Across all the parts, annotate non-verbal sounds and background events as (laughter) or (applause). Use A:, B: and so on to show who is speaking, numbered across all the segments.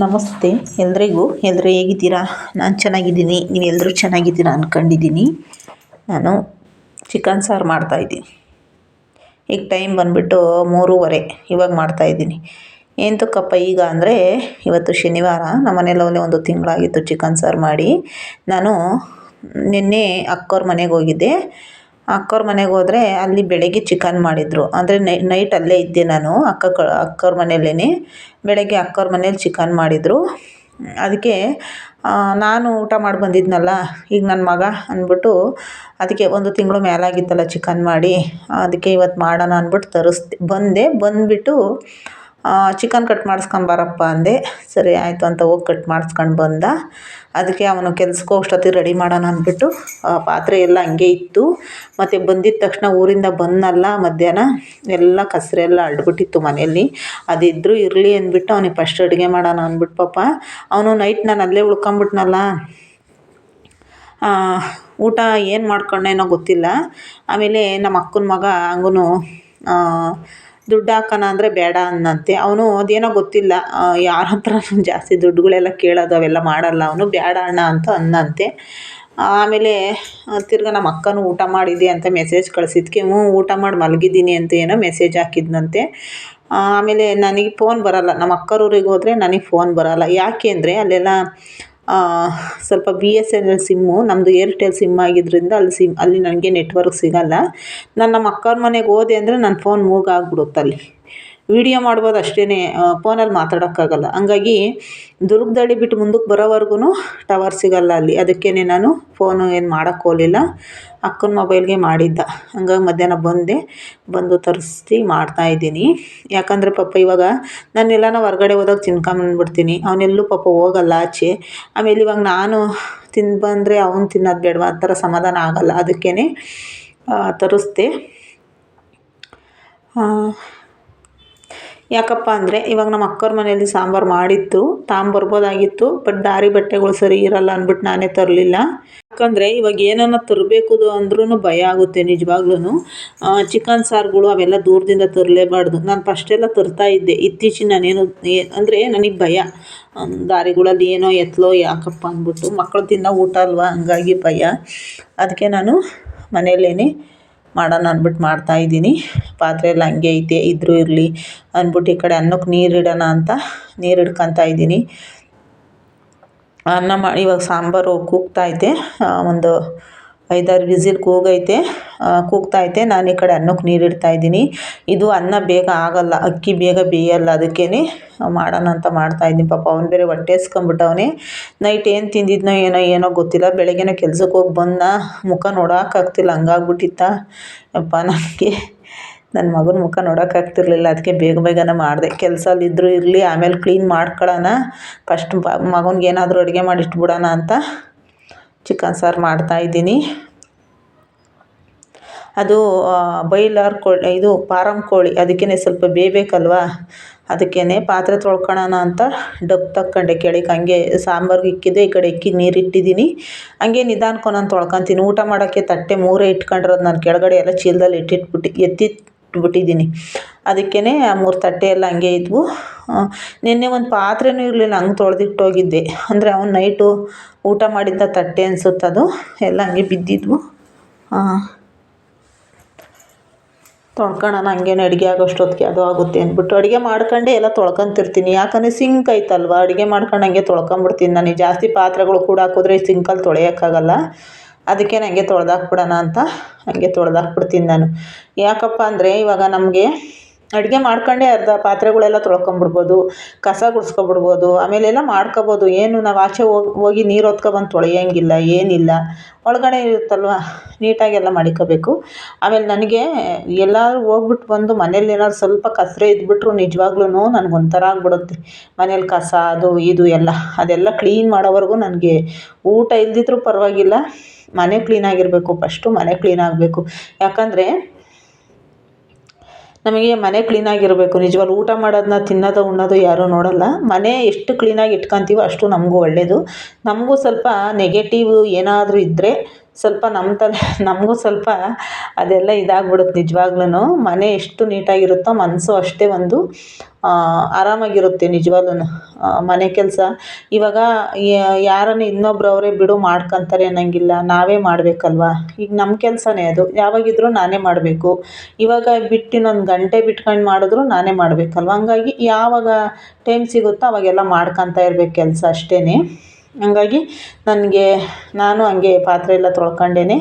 A: ನಮಸ್ತೆ, ಎಲ್ರಿಗೂ ಎಲ್ಲರೂ ಹೇಗಿದ್ದೀರಾ? ನಾನು ಚೆನ್ನಾಗಿದ್ದೀನಿ ನೀವೆಲ್ಲರೂ ಚೆನ್ನಾಗಿದ್ದೀರಾ ಅಂದ್ಕೊಂಡಿದ್ದೀನಿ ನಾನು ಚಿಕನ್ ಸಾರು ಮಾಡ್ತಾಯಿದ್ದೀನಿ ಈಗ ಟೈಮ್ ಬಂದುಬಿಟ್ಟು ಮೂರುವರೆ, ಇವಾಗ ಮಾಡ್ತಾಯಿದ್ದೀನಿ ಎಂತಕ್ಕಪ್ಪ ಈಗ ಅಂದರೆ ಇವತ್ತು ಶನಿವಾರ ನಮ್ಮ ಮನೇಲಿ ಒಂದು ತಿಂಗಳಾಗಿತ್ತು ಚಿಕನ್ ಸಾರು ಮಾಡಿ. ನಾನು ನಿನ್ನೆ ಅಕ್ಕವ್ರ ಮನೆಗೆ ಹೋಗಿದ್ದೆ. ಅಕ್ಕೋರ ಮನೆಗೆ ಹೋದರೆ ಅಲ್ಲಿ ಬೆಳಗ್ಗೆ ಚಿಕನ್ ಮಾಡಿದರು. ಅಂದರೆ ನೈಟ್ ಅಲ್ಲೇ ಇದ್ದೆ ನಾನು, ಅಕ್ಕ ಕ, ಅಕ್ಕೋರ ಮನೆಯಲ್ಲೇ ಬೆಳಗ್ಗೆ ಅಕ್ಕೋರ ಮನೇಲಿ ಚಿಕನ್ ಮಾಡಿದರು. ಅದಕ್ಕೆ ನಾನು ಊಟ ಮಾಡಿ ಬಂದಿದ್ನಲ್ಲ, ಈಗ ನನ್ನ ಮಗ ಅಂದ್ಬಿಟ್ಟು ಅದಕ್ಕೆ ಒಂದು ತಿಂಗಳು ಮೇಲಾಗಿತ್ತಲ್ಲ ಚಿಕನ್ ಮಾಡಿ, ಅದಕ್ಕೆ ಇವತ್ತು ಮಾಡೋಣ ಅಂದ್ಬಿಟ್ಟು ತರಿಸ್ದೆ, ಬಂದೆ. ಬಂದುಬಿಟ್ಟು ಚಿಕನ್ ಕಟ್ ಮಾಡಿಸ್ಕೊಂಬಾರಪ್ಪ ಅಂದೆ. ಸರಿ ಆಯಿತು ಅಂತ ಹೋಗಿ ಕಟ್ ಮಾಡಿಸ್ಕೊಂಡು ಬಂದ. ಅದಕ್ಕೆ ಅವನು ಕೆಲ್ಸಕ್ಕೆ ಹೋಗೋಷ್ಟೊತ್ತಿಗೆ ರೆಡಿ ಮಾಡೋಣ ಅಂದ್ಬಿಟ್ಟು ಪಾತ್ರೆ ಎಲ್ಲ ಹಂಗೆ ಇತ್ತು. ಮತ್ತು ಬಂದಿದ್ದ ತಕ್ಷಣ ಊರಿಂದ ಬಂದನಲ್ಲ ಮಧ್ಯಾಹ್ನ. ಎಲ್ಲ ಕಸರೆಲ್ಲ ಅಳ್ಬಿಟ್ಟಿತ್ತು ಮನೆಯಲ್ಲಿ ಅದಿದ್ದರೂ ಇರಲಿ ಅಂದ್ಬಿಟ್ಟು ಅವನಿಗೆ ಫಸ್ಟ್ ಅಡುಗೆ ಮಾಡೋಣ ಅಂದ್ಬಿಟ್ಟು ಪಾಪ. ಅವನು ನೈಟ್ ನಾನು ಅಲ್ಲೇ ಉಳ್ಕೊಂಬಿಟ್ನಲ್ಲ ಊಟ ಏನು ಮಾಡ್ಕೊಂಡೇನೋ ಗೊತ್ತಿಲ್ಲ. ಆಮೇಲೆ ನಮ್ಮ ಅಕ್ಕನ ಮಗ ಹಂಗೂ ದುಡ್ಡು ಹಾಕೋಣ ಅಂದರೆ ಬೇಡ ಅನ್ನಂತೆ. ಅವನು ಅದೇನೋ ಗೊತ್ತಿಲ್ಲ. ಯಾರ ಹತ್ರ ಜಾಸ್ತಿ ದುಡ್ಡುಗಳೆಲ್ಲ ಕೇಳೋದು ಅವೆಲ್ಲ ಮಾಡಲ್ಲ. ಅವನು ಬೇಡ ಅಣ್ಣ ಅಂತ ಅಂದಂತೆ ಆಮೇಲೆ ತಿರ್ಗ ನಮ್ಮ ಅಕ್ಕನೂ ಊಟ ಮಾಡಿದೆ ಅಂತ ಮೆಸೇಜ್ ಕಳಿಸಿದ್ಕೆ. ಹ್ಞೂ, ಊಟ ಮಾಡಿ ಮಲಗಿದ್ದೀನಿ ಅಂತ ಏನೋ ಮೆಸೇಜ್ ಹಾಕಿದ್ನಂತೆ. ಆಮೇಲೆ ನನಗೆ ಫೋನ್ ಬರೋಲ್ಲ. ನಮ್ಮ ಅಕ್ಕರೂರಿಗೆ ಹೋದರೆ ನನಗೆ ಫೋನ್ ಬರೋಲ್ಲ. ಯಾಕೆ ಅಂದರೆ ಅಲ್ಲೆಲ್ಲ ಸ್ವಲ್ಪ B S N L sim ನಮ್ಮದು ಏರ್ಟೆಲ್ ಸಿಮ್ ಆಗಿದ್ದರಿಂದ ಅಲ್ಲಿ ಸಿಮ್ ಅಲ್ಲಿ ನನಗೆ ನೆಟ್ವರ್ಕ್ ಸಿಗೋಲ್ಲ. ನಾನು ನಮ್ಮ ಅಕ್ಕವ್ರ ಮನೆಗೆ ಹೋದೆ ಅಂದರೆ ನನ್ನ ಫೋನ್ ಮೂಗಾಗ್ಬಿಡುತ್ತೆ ಅಲ್ಲಿ ವೀಡಿಯೋ ಮಾಡ್ಬೋದು ಅಷ್ಟೇ ಫೋನಲ್ಲಿ ಮಾತಾಡೋಕ್ಕಾಗಲ್ಲ. ಹಂಗಾಗಿ ದುರ್ಗದಳ್ಳಿ ಬಿಟ್ಟು ಮುಂದಕ್ಕೆ ಬರೋವರೆಗೂ ಟವರ್ ಸಿಗಲ್ಲ ಅಲ್ಲಿ. ಅದಕ್ಕೇ ನಾನು ಫೋನು ಏನು ಮಾಡೋಕ್ಕೆ ಹೋಗಲಿಲ್ಲ. ಅಕ್ಕನ ಮೊಬೈಲ್ಗೆ ಮಾಡಿದ್ದ. ಹಂಗಾಗಿ ಮಧ್ಯಾಹ್ನ ಬಂದೆ, ಬಂದು ತರಿಸಿ ಮಾಡ್ತಾಯಿದ್ದೀನಿ ಯಾಕಂದರೆ ಪಾಪ ಇವಾಗ ನಾನು ನಾವು ಹೊರಗಡೆ ಹೋದಾಗ ತಿನ್ಕೊಂಬಂದ್ಬಿಡ್ತೀನಿ ಅವನೆಲ್ಲೂ ಪಾಪ ಹೋಗಲ್ಲ ಆಚೆ. ಆಮೇಲೆ ಇವಾಗ ನಾನು ತಿಂದು ಬಂದರೆ ಅವನು ತಿನ್ನೋದು ಬೇಡವಾ? ಆ ಥರ ಸಮಾಧಾನ ಆಗಲ್ಲ. ಅದಕ್ಕೇ ತರಿಸ್ದೆ. ಯಾಕಪ್ಪ ಅಂದರೆ ಇವಾಗ ನಮ್ಮ ಅಕ್ಕವ್ರ ಮನೆಯಲ್ಲಿ ಸಾಂಬಾರು ಮಾಡಿತ್ತು ತಾಂಬರ್ಬೋದಾಗಿತ್ತು ಬಟ್ ದಾರಿ ಬಟ್ಟೆಗಳು ಸರಿ ಇರಲ್ಲ ಅಂದ್ಬಿಟ್ಟು ನಾನೇ ತರಲಿಲ್ಲ. ಯಾಕಂದರೆ ಇವಾಗ ಏನನ್ನ ತರಬೇಕು ಅಂದ್ರೂ ಭಯ ಆಗುತ್ತೆ ನಿಜವಾಗ್ಲೂ ಚಿಕನ್ ಸಾರುಗಳು ಅವೆಲ್ಲ ದೂರದಿಂದ ತರಲೇಬಾರ್ದು. ನಾನು ಫಸ್ಟೆಲ್ಲ ತರ್ತಾಯಿದ್ದೆ ಇತ್ತೀಚಿನ ನಾನೇನು ಅಂದರೆ ನನಗೆ ಭಯ. ದಾರಿಗಳಲ್ಲಿ ಏನೋ ಎತ್ತಲೋ ಯಾಕಪ್ಪ ಅಂದ್ಬಿಟ್ಟು ಮಕ್ಕಳು ತಿನ್ನೋ ಊಟ ಅಲ್ವಾ? ಹಂಗಾಗಿ ಭಯ. ಅದಕ್ಕೆ ನಾನು ಮನೆಯಲ್ಲೇ ಮಾಡೋಣ ಅಂದ್ಬಿಟ್ಟು ಮಾಡ್ತಾಯಿದ್ದೀನಿ ಪಾತ್ರೆ ಎಲ್ಲ ಹಂಗೆ ಐತೆ ಇದ್ದರೂ ಇರಲಿ. ಅಂದ್ಬಿಟ್ಟು ಈ ಕಡೆ ಅನ್ನಕ್ಕೆ ನೀರು ಇಡೋಣ ಅಂತ ನೀರು ಇಡ್ಕೊತಾ ಇದ್ದೀನಿ. ಅನ್ನ ಮಾಡಿ ಇವಾಗ ಸಾಂಬಾರು ಕೂಗ್ತೈತೆ ಒಂದು ಐದಾರು ವಿಸಿಲ್ ಕೂಗೈತೆ ಕೂಗ್ತೈತೆ ನಾನು ಈ ಕಡೆ ಅನ್ನಕ್ಕೆ ನೀರು ಇಡ್ತಾಯಿದ್ದೀನಿ ಇದು ಅನ್ನ ಬೇಗ ಆಗಲ್ಲ, ಅಕ್ಕಿ ಬೇಗ ಬೇಯಲ್ಲ ಅದಕ್ಕೇ ಮಾಡೋಣ ಅಂತ ಮಾಡ್ತಾಯಿದ್ದೀನಿ ಪಾಪ ಅವ್ನು ಬೇರೆ ಹೊಟ್ಟೆ ಇಸ್ಕೊಂಬಿಟ್ಟವನೇ ನೈಟ್ ಏನು ತಿಂದಿದ್ನೋ ಏನೋ ಏನೋ ಗೊತ್ತಿಲ್ಲ. ಬೆಳಗ್ಗೆನೇ ಕೆಲ್ಸಕ್ಕೆ ಹೋಗಿ ಬಂದ, ಮುಖ ನೋಡೋಕ್ಕಾಗ್ತಿಲ್ಲ ಹಂಗಾಗ್ಬಿಟ್ಟಿತ್ತ. ಅಪ್ಪ ನನಗೆ ನನ್ನ ಮಗನ ಮುಖ ನೋಡೋಕ್ಕಾಗ್ತಿರ್ಲಿಲ್ಲ ಅದಕ್ಕೆ ಬೇಗ ಬೇಗನೆ ಮಾಡಿದೆ. ಕೆಲಸ ಅಲ್ಲಿದ್ದರೂ ಇರಲಿ, ಆಮೇಲೆ ಕ್ಲೀನ್ ಮಾಡ್ಕೊಳ್ಳೋಣ. ಫಸ್ಟ್ ಮಗನಿಗೆ ಏನಾದರೂ ಅಡುಗೆ ಮಾಡಿ ಇಟ್ಬಿಡೋಣ ಅಂತ ಚಿಕನ್ ಸಾರು ಮಾಡ್ತಾಯಿದ್ದೀನಿ ಅದು ಬೈಲರ್ ಕೋಳಿ ಇದು ಪಾರಮ್ ಕೋಳಿ ಅದಕ್ಕೇ ಸ್ವಲ್ಪ ಬೇಯಬೇಕಲ್ವ ಅದಕ್ಕೇ ಪಾತ್ರೆ ತೊಳ್ಕೊಳ್ಳೋಣ ಅಂತ ಡಬ್ ತಕ್ಕೊಂಡೆ ಕೆಳಗೆ. ಹಂಗೆ ಸಾಂಬಾರ್ಗೆ ಇಕ್ಕಿದ್ದೆ, ಈ ಕಡೆ ಇಕ್ಕಿ ನೀರು ಇಟ್ಟಿದ್ದೀನಿ. ಹಂಗೆ ನಿಧಾನಕ್ಕೆ ನಾನು ತೊಳ್ಕೊತೀನಿ. ಊಟ ಮಾಡೋಕ್ಕೆ ತಟ್ಟೆ ಮೂರೇ ಇಟ್ಕೊಂಡಿರೋದು ನಾನು ಕೆಳಗಡೆ ಎಲ್ಲ ಚೀಲದಲ್ಲಿ ಇಟ್ಟಿಟ್ಬಿಟ್ಟು ಎತ್ತಿಟ್ಬಿಟ್ಟಿದ್ದೀನಿ. ಅದಕ್ಕೇ ಆ ಮೂರು ತಟ್ಟೆ ಎಲ್ಲ ಹಂಗೆ ಇದ್ವು. ನಿನ್ನೆ ಒಂದು ಪಾತ್ರೆನೂ ಇರಲಿಲ್ಲ, ಹಂಗೆ ತೊಳೆದಿಟ್ಟೋಗಿದ್ದೆ ಅಂದರೆ ಅವ್ನು ನೈಟು ಊಟ ಮಾಡಿದ್ದ ತಟ್ಟೆ ಅನ್ಸುತ್ತೆ ಅದು, ಎಲ್ಲ ಹಂಗೆ ಬಿದ್ದಿದ್ವು. ತೊಳ್ಕೊಳ್ಳೋಣ ಹಂಗೇನು ಅಡುಗೆ ಆಗೋಷ್ಟೊತ್ತಿಗೆ ಅದು ಆಗುತ್ತೆ ಅಂದ್ಬಿಟ್ಟು ಅಡುಗೆ ಮಾಡ್ಕೊಂಡೆ ಎಲ್ಲ ತೊಳ್ಕೊಂತಿರ್ತೀನಿ. ಯಾಕಂದರೆ ಸಿಂಕ್ ಐತಲ್ವ ಅಡುಗೆ ಮಾಡ್ಕೊಂಡು ಹಂಗೆ ತೊಳ್ಕೊಂಬಿಡ್ತೀನಿ ನಾನು. ಜಾಸ್ತಿ ಪಾತ್ರೆಗಳು ಕೂಡ ಹಾಕಿದ್ರೆ ಸಿಂಕಲ್ಲಿ ತೊಳೆಯೋಕ್ಕಾಗಲ್ಲ. ಅದಕ್ಕೆ ನನಗೆ ತೊಳೆದಾಕ್ಬಿಡೋಣ ಅಂತ ಹಂಗೆ ತೊಳೆದಾಕ್ಬಿಡ್ತೀನಿ ನಾನು. ಯಾಕಪ್ಪ ಅಂದರೆ ಇವಾಗ ನಮಗೆ ಅಡುಗೆ ಮಾಡ್ಕೊಂಡೇ ಅರ್ಧ ಪಾತ್ರೆಗಳೆಲ್ಲ ತೊಳ್ಕೊಂಬಿಡ್ಬೋದು, ಕಸ ಗುಡಿಸ್ಕೊಬಿಡ್ಬೋದು, ಆಮೇಲೆಲ್ಲ ಮಾಡ್ಕೊಬೋದು. ಏನು ನಾವು ಆಚೆ ಹೋಗಿ ಹೋಗಿ ನೀರು ಹೊತ್ಕೊಬಂದು ತೊಳೆಯೋಂಗಿಲ್ಲ, ಏನಿಲ್ಲ. ಒಳಗಡೆ ಇರುತ್ತಲ್ವ? ನೀಟಾಗೆಲ್ಲ ಮಾಡ್ಕೊಬೇಕು. ಆಮೇಲೆ ನನಗೆ ಎಲ್ಲರೂ ಹೋಗ್ಬಿಟ್ಟು ಬಂದು ಮನೇಲಿ ಏನಾದ್ರು ಸ್ವಲ್ಪ ಕಸರೆ ಇದ್ಬಿಟ್ರು ನಿಜವಾಗ್ಲೂ ನನಗೆ ಒಂಥರ ಆಗ್ಬಿಡುತ್ತೆ. ಮನೇಲಿ ಕಸ, ಅದು ಇದು ಎಲ್ಲ. ಅದೆಲ್ಲ ಕ್ಲೀನ್ ಮಾಡೋವರೆಗೂ ನನಗೆ ಊಟ ಇಲ್ಲದಿದ್ರೂ ಪರವಾಗಿಲ್ಲ. ಮನೆ ಕ್ಲೀನಾಗಿರಬೇಕು, ಫಸ್ಟು ಮನೆ ಕ್ಲೀನಾಗಬೇಕು ಯಾಕಂದರೆ ನಮಗೆ ಮನೆ ಕ್ಲೀನಾಗಿರಬೇಕು ನಿಜವಾಗ್ಲೂ ಊಟ ಮಾಡೋದನ್ನ ತಿನ್ನೋದು, ಉಣ್ಣೋದು ಯಾರೂ ನೋಡೋಲ್ಲ. ಮನೆ ಎಷ್ಟು ಕ್ಲೀನಾಗಿ ಇಟ್ಕೊಂತೀವೋ ಅಷ್ಟು ನಮಗೂ ಒಳ್ಳೆಯದು ನಮಗೂ ಸ್ವಲ್ಪ ನೆಗೆಟಿವ್ ಏನಾದರೂ ಇದ್ದರೆ ಸ್ವಲ್ಪ ನಮ್ಮ ತಲೆ, ನಮಗೂ ಸ್ವಲ್ಪ ಅದೆಲ್ಲ ಇದಾಗ್ಬಿಡುತ್ತೆ ನಿಜವಾಗ್ಲೂ ಮನೆ ಎಷ್ಟು ನೀಟಾಗಿರುತ್ತೋ ಮನಸ್ಸು ಅಷ್ಟೇ ಒಂದು ಆರಾಮಾಗಿರುತ್ತೆ ನಿಜವಾಗ್ಲೂ ಮನೆ ಕೆಲಸ. ಇವಾಗ ಯಾರನ್ನು ಇನ್ನೊಬ್ರು ಅವರೇ ಬಿಡು ಮಾಡ್ಕೊತಾರೆ ಅನ್ನೋಂಗಿಲ್ಲ. ನಾವೇ ಮಾಡಬೇಕಲ್ವಾ? ಈಗ ನಮ್ಮ ಕೆಲಸನೇ ಅದು. ಯಾವಾಗಿದ್ರೂ ನಾನೇ ಮಾಡಬೇಕು. ಇವಾಗ ಬಿಟ್ಟು ಇನ್ನೊಂದು ಗಂಟೆ ಬಿಟ್ಕೊಂಡು ಮಾಡಿದ್ರು ನಾನೇ ಮಾಡಬೇಕಲ್ವ? ಹಂಗಾಗಿ ಯಾವಾಗ ಟೈಮ್ ಸಿಗುತ್ತೋ ಅವಾಗೆಲ್ಲ ಮಾಡ್ಕೊತಾ ಇರ್ಬೇಕು ಕೆಲಸ ಅಷ್ಟೇ ಹಂಗಾಗಿ ನನಗೆ, ನಾನು ಹಂಗೆ ಪಾತ್ರೆ ಎಲ್ಲ ತೊಳ್ಕೊಂಡೇನೆ,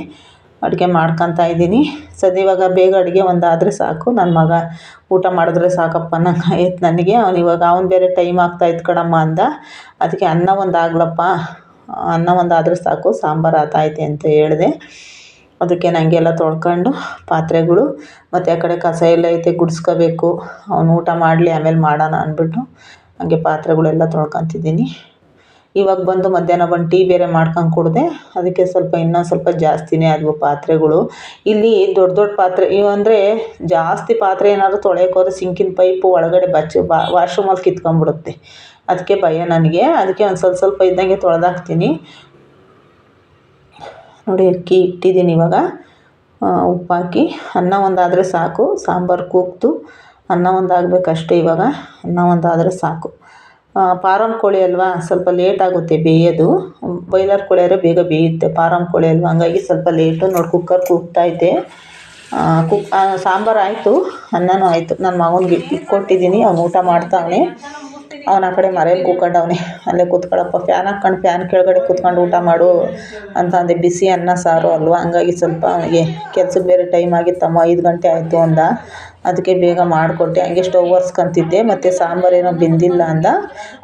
A: ಅಡುಗೆ ಮಾಡ್ಕೊತಾ ಇದ್ದೀನಿ. ಸದ್ಯ ಇವಾಗ ಬೇಗ ಅಡುಗೆ ಒಂದಾದರೆ ಸಾಕು. ನನ್ನ ಮಗ ಊಟ ಮಾಡಿದ್ರೆ ಸಾಕಪ್ಪ ಅನ್ನಂಗೆ ಆಯ್ತು ನನಗೆ. ಅವ್ನು ಇವಾಗ, ಅವ್ನು ಬೇರೆ ಟೈಮ್ ಆಗ್ತಾಯಿತ್ತು ಕಣಮ್ಮ ಅಂದ. ಅದಕ್ಕೆ ಅನ್ನ ಒಂದು ಆಗ್ಲಪ್ಪ ಅನ್ನ ಒಂದು ಸಾಕು. ಸಾಂಬಾರು ಆತಾಯ್ತೆ ಅಂತ ಹೇಳಿದೆ. ಅದಕ್ಕೆ ನನಗೆ ಎಲ್ಲ ತೊಳ್ಕೊಂಡು ಪಾತ್ರೆಗಳು, ಮತ್ತು ಆ ಕಡೆ ಕಸ ಎಲ್ಲ ಐತೆ ಗುಡಿಸ್ಕೋಬೇಕು. ಅವ್ನು ಊಟ ಮಾಡಲಿ, ಆಮೇಲೆ ಮಾಡೋಣ ಅಂದ್ಬಿಟ್ಟು ಹಂಗೆ ಪಾತ್ರೆಗಳೆಲ್ಲ ತೊಳ್ಕೊತಿದ್ದೀನಿ. ಇವಾಗ ಬಂದು ಮಧ್ಯಾಹ್ನ ಬಂದು ಟೀ ಬೇರೆ ಮಾಡ್ಕೊಂಡು ಕುಡಿದೆ. ಅದಕ್ಕೆ ಸ್ವಲ್ಪ ಇನ್ನೂ ಸ್ವಲ್ಪ ಜಾಸ್ತಿನೇ ಆದವು ಪಾತ್ರೆಗಳು. ಇಲ್ಲಿ ದೊಡ್ಡ ದೊಡ್ಡ ಪಾತ್ರೆ ಇವಂದರೆ ಜಾಸ್ತಿ ಪಾತ್ರೆ ಏನಾದರೂ ತೊಳೆಯೋಕೆ ಹೋದ್ರೆ ಸಿಂಕಿನ ಪೈಪು ಒಳಗಡೆ ಬಚ್ಚ ಬಾ ವಾಶ್ರೂಮಲ್ಲಿ ಕಿತ್ಕೊಂಡ್ಬಿಡುತ್ತೆ. ಅದಕ್ಕೆ ಭಯ ನನಗೆ. ಅದಕ್ಕೆ ಒಂದು ಸ್ವಲ್ಪ ಸ್ವಲ್ಪ ಇದ್ದಂಗೆ ತೊಳೆದಾಕ್ತೀನಿ. ನೋಡಿ ಅಕ್ಕಿ ಇಟ್ಟಿದ್ದೀನಿ ಇವಾಗ. ಉಪ್ಪಾಕಿ. ಅನ್ನ ಒಂದಾದರೆ ಸಾಕು. ಸಾಂಬಾರು ಕೂಗ್ತು. ಅನ್ನ ಒಂದಾಗಬೇಕಷ್ಟೇ ಇವಾಗ. ಅನ್ನ ಒಂದಾದರೆ ಸಾಕು. ಫಾರಮ್ ಕೋಳಿ ಅಲ್ವಾ? ಸ್ವಲ್ಪ ಲೇಟ್ ಆಗುತ್ತೆ ಬೇಯೋದು. ಬಾಯ್ಲರ್ ಕೋಳಿ ಆದರೆ ಬೇಗ ಬೇಯುತ್ತೆ. ಫಾರಮ್ ಕೋಳಿ ಅಲ್ವಾ? ಹಂಗಾಗಿ ಸ್ವಲ್ಪ ಲೇಟು ನೋಡಿ ಕುಕ್ಕರ್ ಕೂಗ್ತೈತೆ ಕುಕ್ ಸಾಂಬಾರು ಆಯಿತು. ಅನ್ನನೂ ಆಯಿತು. ನನ್ನ ಮಗನಿಗೆ ಇಟ್ಕೊಟ್ಟಿದ್ದೀನಿ ಅವ್ನು ಊಟ ಮಾಡ್ತಾವನೆ. ಅವ್ನು ಆ ಕಡೆ ಮರೇಲಿ ಕೂತ್ಕೊಂಡವ್ನೆ ಅಲ್ಲೇ ಕೂತ್ಕೊಳ್ಳಪ್ಪ ಫ್ಯಾನ್ ಹಾಕ್ಕೊಂಡು ಫ್ಯಾನ್ ಕೆಳಗಡೆ ಕೂತ್ಕೊಂಡು ಊಟ ಮಾಡು ಅಂತ ಅಂದೆ. ಬಿಸಿ ಅನ್ನ, ಸಾರು ಅಲ್ವಾ? ಹಂಗಾಗಿ ಸ್ವಲ್ಪ ಅವನಿಗೆ ಕೆಲ್ಸಕ್ಕೆ ಬೇರೆ ಟೈಮ್ ಆಗಿತ್ತಮ್ಮ ಐದು ಗಂಟೆ ಆಯಿತು ಅಂದ. ಅದಕ್ಕೆ ಬೇಗ ಮಾಡಿಕೊಟ್ಟೆ. ಹಂಗೆ ಸ್ಟೌವ್ ಒರೆಸ್ಕೊಂತಿದ್ದೆ ಮತ್ತು ಸಾಂಬಾರು ಏನೋ ಬೆಂದಿಲ್ಲ ಅಂದ.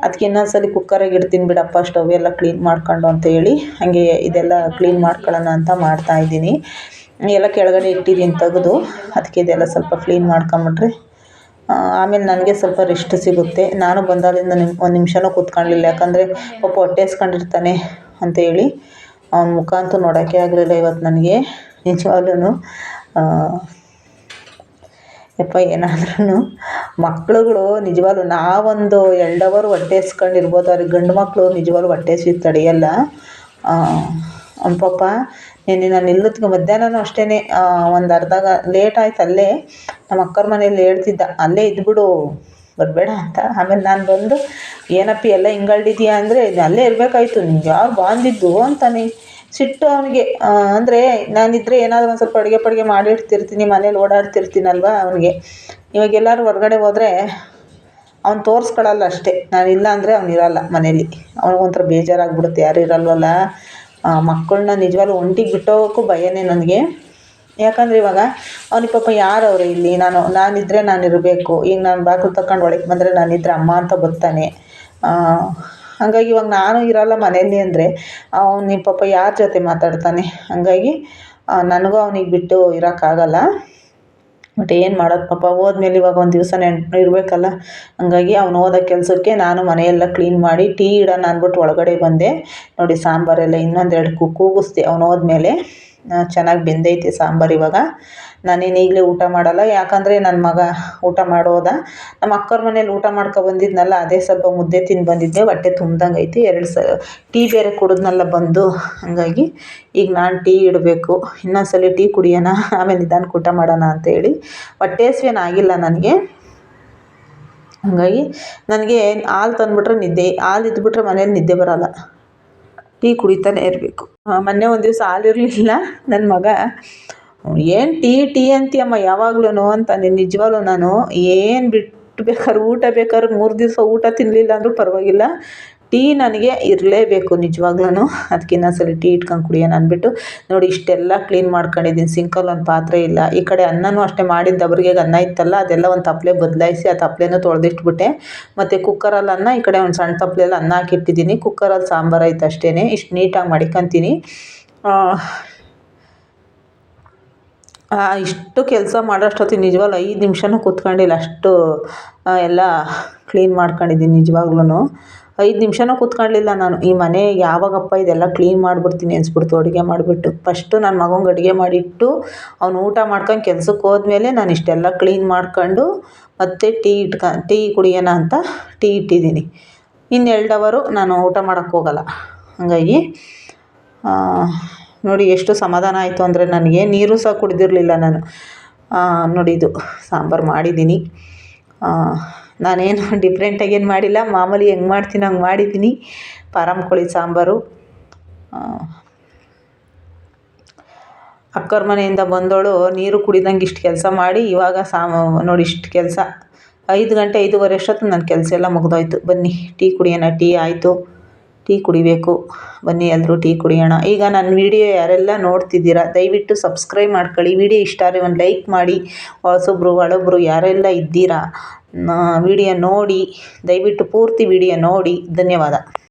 A: ಅದಕ್ಕೆ ಇನ್ನೊಂದ್ಸಲ ಕುಕ್ಕರಾಗೆ ಇಡ್ತೀನಿ ಬಿಡಪ್ಪ ಸ್ಟೌವ್ ಎಲ್ಲ ಕ್ಲೀನ್ ಮಾಡ್ಕೊಂಡು ಅಂತ ಹೇಳಿ ಹಾಗೆ ಇದೆಲ್ಲ ಕ್ಲೀನ್ ಮಾಡ್ಕೊಳ್ಳೋಣ ಅಂತ ಮಾಡ್ತಾಯಿದ್ದೀನಿ ಎಲ್ಲ ಕೆಳಗಡೆ ಇಟ್ಟಿದ್ದೀನಿ ತೆಗೆದು. ಅದಕ್ಕೆ ಇದೆಲ್ಲ ಸ್ವಲ್ಪ ಕ್ಲೀನ್ ಮಾಡ್ಕೊಂಬಿಟ್ರೆ ಆಮೇಲೆ ನನಗೆ ಸ್ವಲ್ಪ ರೆಸ್ಟ್ ಸಿಗುತ್ತೆ. ನಾನು ಬಂದಾಗಲಿಂದ ನಿಮ್, ಒಂದು ನಿಮಿಷನೂ ಕೂತ್ಕೊಳ್ಳಿಲ್ಲ ಯಾಕಂದರೆ ಪಾಪ ಹೊಟ್ಟೆ ಹಸ್ಕೊಂಡಿರ್ತಾನೆ ಅಂತೇಳಿ ಅವ್ನ ಮುಖ ಅಂತೂ ನೋಡೋಕ್ಕೆ ಆಗಲಿಲ್ಲ ಇವತ್ತು ನನಗೆ. ನಿಜವಾಗ್ಲೂ ಯಪ್ಪ ಏನಾದ್ರೂ ಮಕ್ಳುಗಳು ನಿಜವಾಗ್ಲೂ ನಾವೊಂದು ಎರಡು ಅವರ್ ಹೊಟ್ಟೆ ಹಸ್ಕೊಂಡಿರ್ಬೋದು. ಅವ್ರಿಗೆ ಗಂಡು ಮಕ್ಕಳು ನಿಜವಾಗ್ಲೂ ಹೊಟ್ಟೆ ಹಸಿವು ತಡೆಯಲ್ಲ. ಅವ್ನ ಪಾಪ ನಿನ್ನೆ ನಾನು ನಿಲ್ಲತ್ಗೆ ಮಧ್ಯಾಹ್ನನೂ ಅಷ್ಟೇ ಒಂದು ಅರ್ಧ ಲೇಟ್ ಆಯ್ತು ಅಲ್ಲೇ, ನಮ್ಮ ಅಕ್ಕರ ಮನೇಲಿ ಹೇಳ್ತಿದ್ದ, ಅಲ್ಲೇ ಇದ್ಬಿಡು ಬರಬೇಡ ಅಂತ. ಆಮೇಲೆ ನಾನು ಬಂದು, ಏನಪ್ಪಿ ಎಲ್ಲ ಹಿಂಗಳ್ದಿದ್ಯಾ ಅಂದರೆ ಅಲ್ಲೇ ಇರಬೇಕಾಯ್ತು ನಿಂಗೆ ಯಾರು ಬಾಂದಿದ್ದು ಅಂತಾನೆ. ಸಿಟ್ಟು ಅವನಿಗೆ ಅಂದರೆ ನಾನಿದ್ದರೆ ಏನಾದರೂ ಒಂದು ಸ್ವಲ್ಪ ಅಡುಗೆ ಪಡುಗೆ ಮಾಡಿಡ್ತಿರ್ತೀನಿ ಮನೇಲಿ ಓಡಾಡ್ತಿರ್ತೀನಲ್ವ ಅವನಿಗೆ. ಇವಾಗ ಎಲ್ಲರೂ ಹೊರ್ಗಡೆ ಹೋದರೆ ಅವ್ನು ತೋರ್ಸ್ಕೊಳಲ್ಲ ಅಷ್ಟೇ. ನಾನಿಲ್ಲ ಅಂದರೆ ಇರಲ್ಲ ಮನೇಲಿ. ಅವ್ನಿಗೊಂಥರ ಬೇಜಾರಾಗ್ಬಿಡುತ್ತೆ, ಯಾರೂ ಇರಲ್ವಲ್ಲ. ಮಕ್ಕಳನ್ನ ನಿಜವಾಗ್ಲೂ ಒಂಟಿಗೆ ಬಿಟ್ಟು ಹೋಗೋಕ್ಕೂ ಭಯನೇ ನನಗೆ. ಯಾಕಂದರೆ ಇವಾಗ ಅವ್ನಿಗೆ ಪಾಪ ಯಾರವ್ರೆ ಇಲ್ಲಿ? ನಾನು ನಾನಿದ್ದರೆ ನಾನಿರಬೇಕು. ಈಗ ನಾನು ಬಾಗಿಲು ತಗೊಂಡು ಒಳಗೆ ಬಂದರೆ ನಾನಿದ್ದರೆ ಅಮ್ಮ ಅಂತ ಬರ್ತಾನೆ. ಹಾಗಾಗಿ ಇವಾಗ ನಾನು ಇರಲ್ಲ ಮನೆಯಲ್ಲಿ ಅಂದರೆ ಅವ್ನಿಗೆ ಪಾಪ ಯಾರ ಜೊತೆ ಮಾತಾಡ್ತಾನೆ? ಹಾಗಾಗಿ ನನಗೂ ಅವ್ನಿಗೆ ಬಿಟ್ಟು ಇರೋಕ್ಕಾಗಲ್ಲ ಬಟ್ ಏನು ಮಾಡೋದು ಪಾಪ, ಹೋದ್ಮೇಲೆ ಇವಾಗ ಒಂದು ದಿವಸ ನೆನ್ಪು ಇರಬೇಕಲ್ಲ. ಹಂಗಾಗಿ ಅವ್ನು ಹೋದ ಕೆಲಸಕ್ಕೆ ನಾನು ಮನೆಯೆಲ್ಲ ಕ್ಲೀನ್ ಮಾಡಿ ಟೀ ಇಡೋಣ ಅಂದ್ಬಿಟ್ಟು ಒಳಗಡೆ ಬಂದೆ. ನೋಡಿ ಸಾಂಬಾರೆಲ್ಲ ಇನ್ನೊಂದೆರಡು ಕೂಗಿಸ್ದೆ. ಅವ್ನು ಹೋದ್ಮೇಲೆ ಚೆನ್ನಾಗಿ ಬೆಂದೈತೆ ಸಾಂಬಾರು ಇವಾಗ. ನಾನೇನು ಈಗಲೇ ಊಟ ಮಾಡಲ್ಲ, ಯಾಕಂದರೆ ನನ್ನ ಮಗ ಊಟ ಮಾಡೋದ. ನಮ್ಮ ಅಕ್ಕವ್ರ ಮನೇಲಿ ಊಟ ಮಾಡ್ಕೊ ಬಂದಿದ್ನಲ್ಲ, ಅದೇ ಸ್ವಲ್ಪ ಮುದ್ದೆ ತಿಂದು ಬಂದಿದ್ದೆ ಹೊಟ್ಟೆ ತುಂಬ್ದಂಗೆ ಐತಿ. ಎರಡು ಸ, ಟೀ ಬೇರೆ ಕುಡಿದ್ನಲ್ಲ ಬಂದು, ಹಾಗಾಗಿ ಈಗ ನಾನು ಟೀ ಇಡಬೇಕು. ಇನ್ನೊಂದು ಸಲ ಟೀ ಕುಡಿಯೋಣ, ಆಮೇಲೆ ನಿಧಾನಕ್ಕೆ ಊಟ ಮಾಡೋಣ ಅಂತೇಳಿ. ಹೊಟ್ಟೆ ಹಸ್ವೇನು ಆಗಿಲ್ಲ ನನಗೆ. ಹಾಗಾಗಿ ನನಗೆ ಹಾಲು ತಂದುಬಿಟ್ರೆ ನಿದ್ದೆ, ಹಾಲು ಇದ್ದುಬಿಟ್ರೆ ಮನೇಲಿ ನಿದ್ದೆ ಬರೋಲ್ಲ. ಟೀ ಕುಡಿತಾನೆ ಇರಬೇಕು. ಮೊನ್ನೆ ಒಂದು ದಿವಸ ಹಾಲಿರಲಿಲ್ಲ ನನ್ನ ಮಗ, ಏನು ಟೀ ಟೀ ಅಂತೀಯಮ್ಮ ಯಾವಾಗ್ಲೂ ಅಂತಾನೆ ನಿಜವಾಗ್ಲೂ ನಾನು, ಏನು ಬಿಟ್ಟು ಬೇಕಾದ್ರೆ ಊಟ ಬೇಕಾದ್ರೂ ಮೂರು ದಿವಸ ಊಟ ತಿನ್ನಲಿಲ್ಲ ಅಂದರೂ ಪರವಾಗಿಲ್ಲ. ಟೀ ನನಗೆ ಇರಲೇಬೇಕು ನಿಜವಾಗ್ಲೂ ಅದಕ್ಕೆ ಇನ್ನೊಂದು ಟೀ ಇಟ್ಕೊಂಡು ಕುಡಿಯೋಣ ಅಂದ್ಬಿಟ್ಟು ನೋಡಿ ಇಷ್ಟೆಲ್ಲ ಕ್ಲೀನ್ ಮಾಡ್ಕೊಂಡಿದ್ದೀನಿ. ಸಿಂಕಲ್ಲಿ ಒಂದು ಪಾತ್ರೆ ಇಲ್ಲ. ಈ ಕಡೆ ಅನ್ನನೂ ಅಷ್ಟೇ ಮಾಡಿದ್ದು ಅವ್ರಿಗೆ ಅನ್ನ ಇತ್ತಲ್ಲ, ಅದೆಲ್ಲ ಒಂದು ತಪ್ಪಲೆ ಬದಲಾಯಿಸಿ ಆ ತಪ್ಪಲೆನೂ ತೊಳೆದಿಟ್ಬಿಟ್ಟೆ. ಮತ್ತು ಕುಕ್ಕರಲ್ಲಿ ಅನ್ನ, ಈ ಕಡೆ ಒಂದು ಸಣ್ಣ ತಪ್ಪಲೆಯಲ್ಲಿ ಅನ್ನ ಹಾಕಿಟ್ಟಿದ್ದೀನಿ. ಕುಕ್ಕರಲ್ಲಿ ಸಾಂಬಾರು ಐತೆ ಅಷ್ಟೇ ಇಷ್ಟು ನೀಟಾಗಿ ಮಾಡ್ಕೊತೀನಿ. ಇಷ್ಟು ಕೆಲಸ ಮಾಡೋಷ್ಟೊತ್ತಿಗೆ ನಿಜವಾಗ್ಲೂ ಐದು ನಿಮಿಷನೂ ಕೂತ್ಕೊಂಡಿಲ್ಲ. ಅಷ್ಟು ಎಲ್ಲ ಕ್ಲೀನ್ ಮಾಡ್ಕೊಂಡಿದ್ದೀನಿ ನಿಜವಾಗ್ಲೂ ಐದು ನಿಮಿಷನೂ ಕೂತ್ಕೊಳ್ಳಿಲ್ಲ ನಾನು. ಈ ಮನೆ ಯಾವಾಗಪ್ಪ ಇದೆಲ್ಲ ಕ್ಲೀನ್ ಮಾಡಿಬಿಡ್ತೀನಿ ಅನಿಸ್ಬಿಡ್ತು, ಅಡುಗೆ ಮಾಡಿಬಿಟ್ಟು. ಫಸ್ಟು ನನ್ನ ಮಗಂಗೆ ಅಡುಗೆ ಮಾಡಿಟ್ಟು, ಅವ್ನು ಊಟ ಮಾಡ್ಕೊಂಡು ಕೆಲ್ಸಕ್ಕೆ ಹೋದ್ಮೇಲೆ ನಾನು ಇಷ್ಟೆಲ್ಲ ಕ್ಲೀನ್ ಮಾಡ್ಕೊಂಡು ಮತ್ತೆ ಟೀ ಇಟ್ಕ, ಟೀ ಕುಡಿಯೋಣ ಅಂತ ಟೀ ಇಟ್ಟಿದ್ದೀನಿ. ಇನ್ನು ಎರಡು ಅವರು ನಾನು ಊಟ ಮಾಡೋಕ್ಕೆ ಹೋಗಲ್ಲ. ಹಾಗಾಗಿ ನೋಡಿ ಎಷ್ಟು ಸಮಾಧಾನ ಆಯಿತು ಅಂದರೆ ನನಗೆ ನೀರು ಸಹ ಕುಡಿದಿರಲಿಲ್ಲ ನಾನು. ನೋಡಿ ಇದು ಸಾಂಬಾರು ಮಾಡಿದ್ದೀನಿ. ನಾನೇನು (laughs) ಡಿಫ್ರೆಂಟಾಗಿ ಏನು ಮಾಡಿಲ್ಲ. ಮಾಮೂಲಿ ಹೆಂಗೆ ಮಾಡ್ತೀನಿ ಹಂಗೆ ಮಾಡಿದ್ದೀನಿ. ಪಾರಮ್ ಕೋಳಿ ಸಾಂಬಾರು. ಅಕ್ಕರ ಮನೆಯಿಂದ ಬಂದವಳು ನೀರು ಕುಡಿದಂಗೆ ಇಷ್ಟು ಕೆಲಸ ಮಾಡಿ, ಇವಾಗ ಸಾಮ, ನೋಡಿ ಇಷ್ಟು ಕೆಲಸ. ಐದು ಗಂಟೆ ಐದೂವರೆ ಅಷ್ಟೊತ್ತಿಗೆ ನನ್ನ ಕೆಲಸ ಎಲ್ಲ ಮುಗಿದೋಯ್ತು. ಬನ್ನಿ, ಟೀ ಕುಡಿಯೋಣ, ಟೀ ಆಯಿತು. ಟೀ ಕುಡಿಬೇಕು. ಬನ್ನಿ ಎಲ್ಲರೂ ಟೀ ಕುಡಿಯೋಣ. ಈಗ ನನ್ನ ವಿಡಿಯೋ ಯಾರೆಲ್ಲ ನೋಡ್ತಿದ್ದೀರಾ, ದಯವಿಟ್ಟು ಸಬ್ಸ್ಕ್ರೈಬ್ ಮಾಡ್ಕೊಳ್ಳಿ. ವಿಡಿಯೋ ಇಷ್ಟ ಆದರೆ ಒಂದು ಲೈಕ್ ಮಾಡಿ. ಹೊಸಬ್ರು, ಹಳಬ್ರು ಯಾರೆಲ್ಲ ಇದ್ದೀರಾ ವಿಡಿಯೋ ನೋಡಿ, ದಯವಿಟ್ಟು ಪೂರ್ತಿ ವಿಡಿಯೋ ನೋಡಿ. ಧನ್ಯವಾದ.